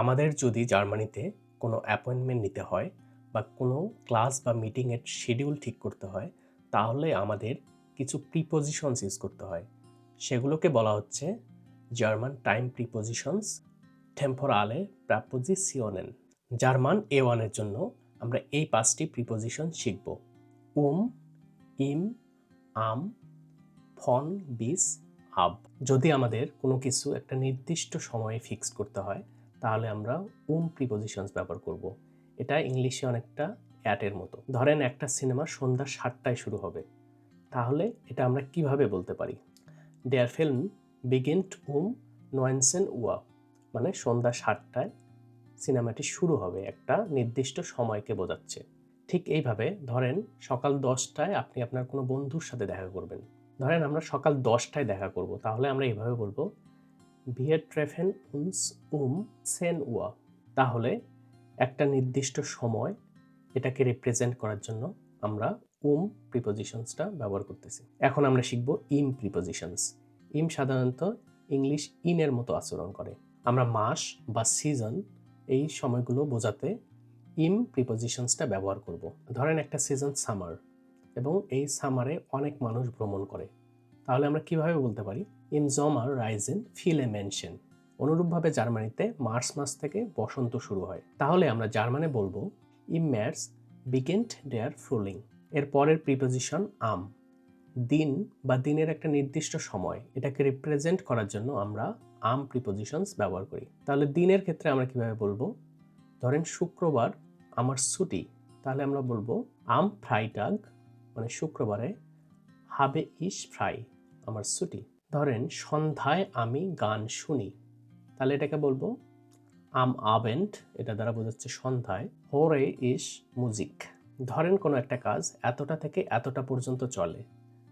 আমাদের যদি জার্মানিতে কোনো অ্যাপয়েন্টমেন্ট নিতে হয় বা কোনো ক্লাস বা মিটিংয়ের শিডিউল ঠিক করতে হয়, তাহলে আমাদের কিছু প্রিপোজিশনস ইউজ করতে হয়। সেগুলোকে বলা হচ্ছে জার্মান টাইম প্রিপোজিশনস টেম্পোরালে প্রাপোজিশিওনেন জার্মান এ ওয়ানের জন্য আমরা এই পাঁচটি প্রিপোজিশন শিখব। উম, ইম, আম, ফন, বিস, আব। যদি আমাদের কোনো কিছু একটা নির্দিষ্ট সময়ে ফিক্স করতে হয় তাহলে আমরা উম প্রিপোজিশনস ব্যবহার করব। এটা ইংলিশে অনেকটা অ্যাটের মতো। ধরেন একটা সিনেমা সন্ধ্যা সাতটায় শুরু হবে। তাহলে এটা আমরা কীভাবে বলতে পারি? দেয়ার ফিল্ম বিগিনড উম নয়েনসেন ওয়া মানে সন্ধ্যা সাতটায় সিনেমাটি শুরু হবে। একটা নির্দিষ্ট সময়কে বোঝাচ্ছে। ঠিক এইভাবে ধরেন সকাল দশটায় আপনি আপনার কোনো বন্ধুর সাথে দেখা করবেন। ধরেন আমরা সকাল দশটায় দেখা করব। তাহলে আমরা এইভাবে বলব ভিয়ের ট্রেফেন উনস উম সেন উয়া তাহলে একটা নির্দিষ্ট সময় এটাকে রিপ্রেজেন্ট করার জন্য আমরা উম প্রিপোজিশনসটা ব্যবহার করতেছি। এখন আমরা শিখব ইম প্রিপোজিশনস ইম সাধারণত ইংলিশ ইনের মতো আচরণ করে। আমরা মাস বা সিজন এই সময়গুলো বোঝাতে ইম প্রিপোজিশনসটা ব্যবহার করব। ধরেন একটা সিজন সামার এবং এই সামারে অনেক মানুষ ভ্রমণ করে। তাহলে আমরা কীভাবে বলতে পারি? ইন জমার রাইজ রাইজেন ফিলে মেনশন অনুরূপভাবে জার্মানিতে মার্চ মাস থেকে বসন্ত শুরু হয়। তাহলে আমরা জার্মানে বলব ইম ম্যার্স বিগেন্ট ডেয়ার ফ্রুলিং এর পরের প্রিপোজিশন আম দিন বা দিনের একটা নির্দিষ্ট সময়, এটাকে রিপ্রেজেন্ট করার জন্য আমরা আম প্রিপোজিশনস ব্যবহার করি। তাহলে দিনের ক্ষেত্রে আমরা কীভাবে বলব? ধরেন শুক্রবার আমার ছুটি, তাহলে আমরা বলব আম ফ্রাইটাগ মানে শুক্রবারে হাবে ইস ফ্রাই আমার ছুটি। ধরেন সন্ধ্যায় আমি গান শুনি। তাহলে এটাকে বলব, আম আবেন্ট এটা দ্বারা বোঝাচ্ছে সন্ধ্যায়। হোরে ইস মুজিক ধরেন কোনো একটা কাজ এতটা থেকে এতটা পর্যন্ত চলে।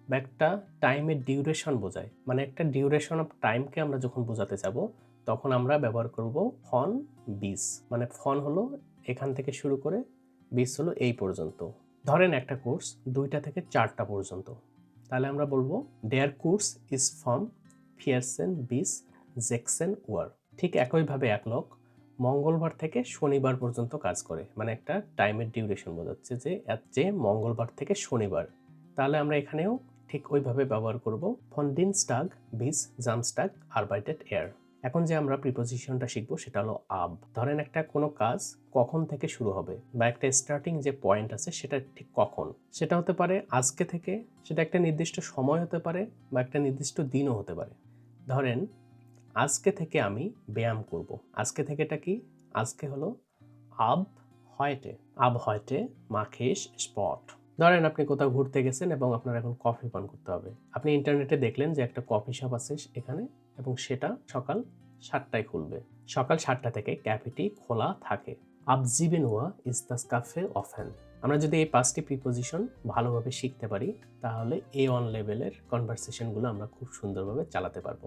বা একটা টাইমের ডিউরেশন বোঝায়। মানে একটা ডিউরেশন অফ টাইমকে আমরা যখন বোঝাতে যাব, তখন আমরা ব্যবহার করব ফন, বিস। মানে ফন হলো এখান থেকে শুরু করে বিস হলো এই পর্যন্ত। ধরেন একটা কোর্স দুইটা থেকে চারটা পর্যন্ত। তাহলে আমরা বলব ডেয়ার কোর্স ইজ ফ্রম ফিয়ারসেন বিস জেকসেন ওয়ার ঠিক একইভাবে এক লোক মঙ্গলবার থেকে শনিবার পর্যন্ত কাজ করে। মানে একটা টাইমের ডিউরেশন বোঝাচ্ছে যে যে মঙ্গলবার থেকে শনিবার। তাহলে আমরা এখানেও ঠিক ওইভাবে ব্যবহার করব ফন্ডিন স্টাগ বিস জামস্টাগ আরবাইটেড এয়ার এখন যে আমরা প্রিপোজিশনটা শিখব, সেটা হলো আব। ধরেন একটা কোনো কাজ কখন থেকে শুরু হবে বা একটা স্টার্টিং যে পয়েন্ট আছে, সেটা ঠিক কখন? সেটা হতে পারে আজকে থেকে, সেটা একটা নির্দিষ্ট সময় হতে পারে বা একটা নির্দিষ্ট দিনও হতে পারে। ধরেন, আজকে থেকে আমি ব্যায়াম করব। আজকে থেকে এটা কি? আজকে হলো আব হয়টে। আব হয়টে, মাখেশ, স্পট। ধরেন আপনি কোথাও ঘুরতে গেছেন এবং আপনার এখন কফি পান করতে হবে। আপনি ইন্টারনেটে দেখলেন যে একটা কফি শপ আছে এখানে এবং সেটা সকাল সাতটায় খুলবে। সকাল সাতটা থেকে ক্যাফেটি খোলা থাকে। ওয়া ইজ কাফে অফেন আমরা যদি এই পাঁচটি প্রিপোজিশন ভালোভাবে শিখতে পারি, তাহলে এ ওয়ান লেভেলের কনভারসেশনগুলো আমরা খুব সুন্দরভাবে চালাতে পারব।